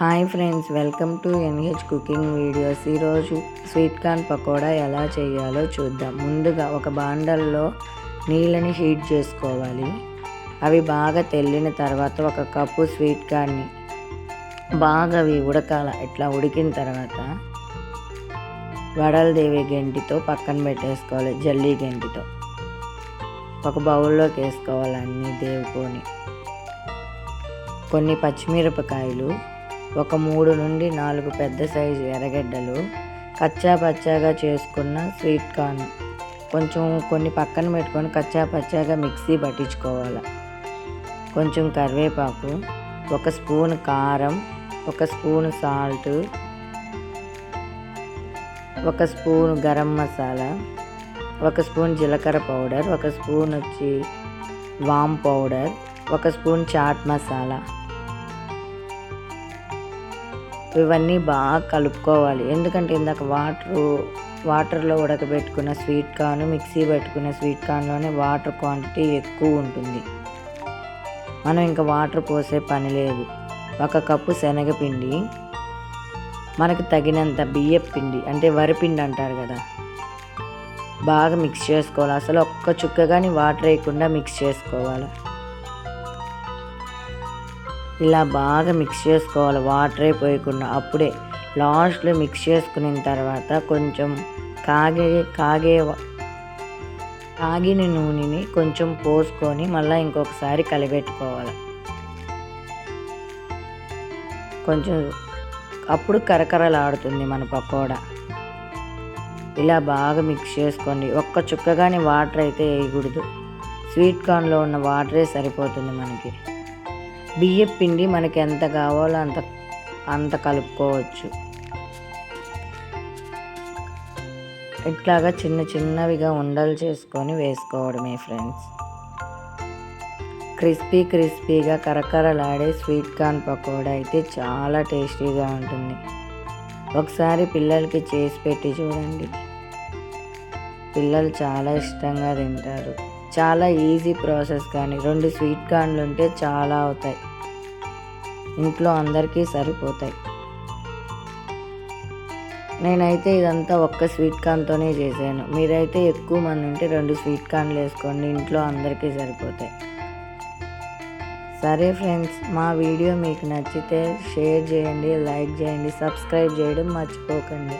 Hi friends welcome to NH cooking videos. ఈరోజు sweet corn pakoda ఎలా చేయాలో చూద్దాం. ముందుగా ఒక బాండల్లో నీళ్ళని హీట్ చేసుకోవాలి. అవి బాగా తెల్లిన తర్వాత ఒక కప్పు స్వీట్ కార్న్ని బాగా అవి ఉడకాల. ఇట్లా ఉడికిన తర్వాత వడలదేవి గెంటితో పక్కన పెట్టేసుకోవాలి జల్లీ గెంటితో. ఒక బౌల్లోకి వేసుకోవాలి అన్నీ దేవుకొని. కొన్ని పచ్చిమిరపకాయలు ఒక మూడు నుండి నాలుగు పెద్ద సైజు ఎర్రగడ్డలు కచ్చా పచ్చాగా చేసుకున్న స్వీట్ కార్న్. కొంచెం కొన్ని పక్కన పెట్టుకొని కచ్చా పచ్చాగా మిక్సీ పట్టించుకోవాలి. కొంచెం కరివేపాకు ఒక స్పూన్ కారం ఒక స్పూన్ సాల్ట్ ఒక స్పూన్ గరం మసాలా ఒక స్పూన్ జీలకర్ర పౌడర్ ఒక స్పూన్ వచ్చి వామ్ పౌడర్ ఒక స్పూన్ చాట్ మసాలా. ఇవన్నీ బాగా కలుపుకోవాలి. ఎందుకంటే ఇందాక వాటరు వాటర్లో ఉడకబెట్టుకున్న స్వీట్ కార్న్ మిక్సీ పెట్టుకున్న స్వీట్ కార్న్లోనే వాటర్ క్వాంటిటీ ఎక్కువ ఉంటుంది. మనం ఇంకా వాటర్ పోసే పని లేదు. ఒక కప్పు శనగపిండి మనకు తగినంత బియ్యం పిండి అంటే వరిపిండి అంటారు కదా. బాగా మిక్స్ చేసుకోవాలి. అసలు ఒక్క చుక్క కానీ వాటర్ వేయకుండా మిక్స్ చేసుకోవాలి. ఇలా బాగా మిక్స్ చేసుకోవాలి. వాటర్ అయిపోయకుండా అప్పుడే లాస్ట్లో మిక్స్ చేసుకున్న తర్వాత కొంచెం కాగే కాగే కాగిన నూనెని కొంచెం పోసుకొని మళ్ళీ ఇంకొకసారి కలిపెట్టుకోవాలి. కొంచెం అప్పుడు కరకరలాడుతుంది మన పకోడా. ఇలా బాగా మిక్స్ చేసుకోండి. ఒక్క చుక్కగానే వాటర్ అయితే వేయకూడదు. స్వీట్ కార్న్లో ఉన్న వాటరే సరిపోతుంది మనకి. బియ్యం పిండి మనకి ఎంత కావాలో అంత అంత కలుపుకోవచ్చు. ఇట్లాగా చిన్న చిన్నవిగా ఉండలు చేసుకొని వేసుకోవడమే ఫ్రెండ్స్. క్రిస్పీ క్రిస్పీగా కరకరలాడే స్వీట్ కార్న్ పకోడా అయితే చాలా టేస్టీగా ఉంటుంది. ఒకసారి పిల్లలకి చేసి పెట్టి చూడండి. పిల్లలు చాలా ఇష్టంగా తింటారు. చాలా ఈజీ ప్రాసెస్ కానీ రెండు స్వీట్ కార్న్లు ఉంటే చాలా అవుతాయి. ఇంట్లో అందరికీ సరిపోతాయి. నేనైతే ఇదంతా ఒక్క స్వీట్ కార్న్తోనే చేశాను. మీరైతే ఎక్కువ మంది ఉంటే రెండు స్వీట్ కార్న్లు వేసుకోండి ఇంట్లో అందరికీ సరిపోతాయి. సరే ఫ్రెండ్స్ మా వీడియో మీకు నచ్చితే షేర్ చేయండి లైక్ చేయండి సబ్స్క్రైబ్ చేయడం మర్చిపోకండి.